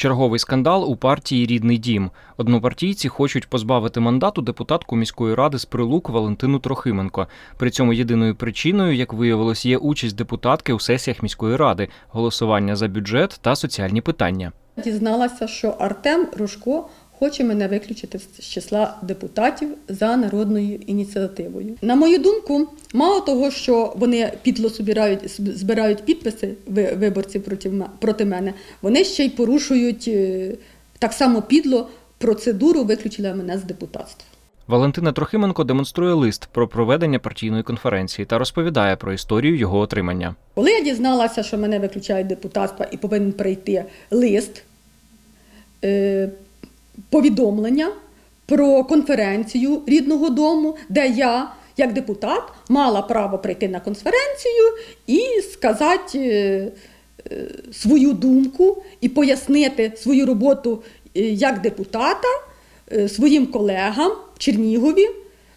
Черговий скандал у партії Рідний дім. Однопартійці хочуть позбавити мандату депутатку міської ради з прилук Валентину Трохименко. При цьому єдиною причиною, як виявилось, є участь депутатки у сесіях міської ради, голосування за бюджет та соціальні питання. Дізналася, що Артем Рожко хоче мене виключити з числа депутатів за народною ініціативою. На мою думку, мало того, що вони підло збирають, збирають підписи виборців проти, мене, вони ще й порушують е, так само підло процедуру виключення мене з депутатства. Валентина Трохименко демонструє лист про проведення партійної конференції та розповідає про історію його отримання. Коли я дізналася, що мене виключають депутатства і повинен прийти лист, повідомлення про конференцію рідного дому, де я, як депутат, мала право прийти на конференцію і сказати е, е, свою думку і пояснити свою роботу е, як депутата своїм колегам в Чернігові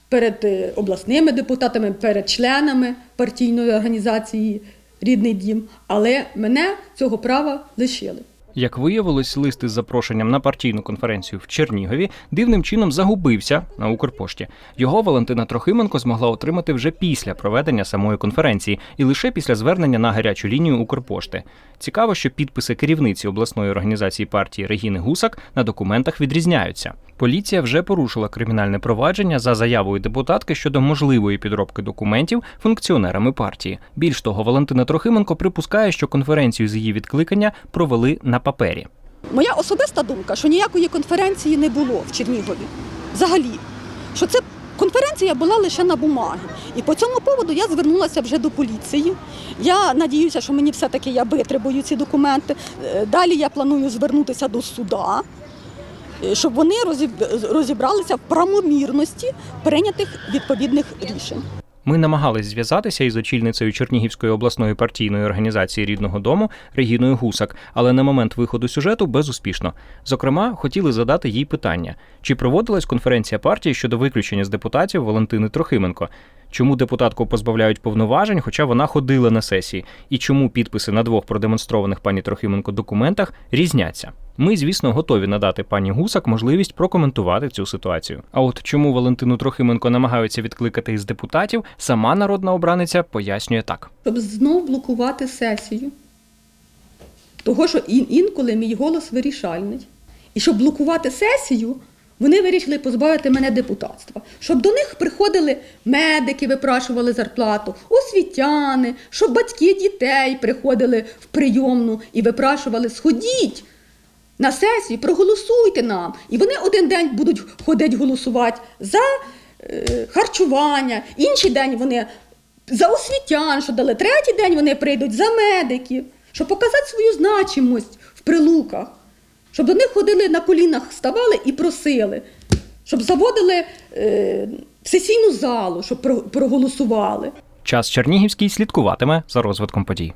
перед обласними депутатами, перед членами партійної організації Рідний дім, але мене цього права лишили. Як виявилось, лист із запрошенням на партійну конференцію в Чернігові дивним чином загубився на Укрпошті. Його Валентина Трохименко змогла отримати вже після проведення самої конференції і лише після звернення на гарячу лінію Укрпошти. Цікаво, що підписи керівниці обласної організації партії Регіни Гусак на документах відрізняються. Поліція вже порушила кримінальне провадження за заявою депутатки щодо можливої підробки документів функціонерами партії. Більш того, Валентина Трохименко припускає, що конференцію з її відкликання провели на папері. Моя особиста думка, що ніякої конференції не було в Чернігові. Взагалі, що це конференція була лише на бумагі. І по цьому поводу я звернулася вже до поліції. Я надіюся, що мені все-таки я витребую ці документи. Е, Далі я планую звернутися до суда, щоб вони розіб- розібралися в правомірності прийнятих відповідних рішень. Ми намагались зв'язатися із очільницею Чернігівської обласної партійної організації рідного дому Регіною Гусак, але на момент виходу сюжету безуспішно. Зокрема, хотіли задати їй питання: чи проводилась конференція партії щодо виключення з депутатів Валентини Трохименко? Чому депутатку позбавляють повноважень, хоча вона ходила на сесії, і чому підписи на двох продемонстрованих пані Трохименко документах різняться? Ми, звісно, готові надати пані Гусак можливість прокоментувати цю ситуацію. А от чому Валентину Трохименко намагаються відкликати із депутатів, сама народна обраниця пояснює так. щоб знов блокувати сесію. Того, що ін- інколи мій голос вирішальний. І щоб блокувати сесію, вони вирішили позбавити мене депутатства. Щоб до них приходили медики, випрашували зарплату, освітяни, щоб батьки дітей приходили в прийомну і випрашували, сходіть на сесію, проголосуйте нам. І вони один день будуть ходити голосувати за е, харчування, інший день вони за освітян, що дали, третій день вони прийдуть за медиків, щоб показати свою значимость в прилуках, щоб до них ходили на колінах, ставали і просили, щоб заводили е, в сесійну залу, щоб про- проголосували. Час Чернігівський слідкуватиме за розвитком подій.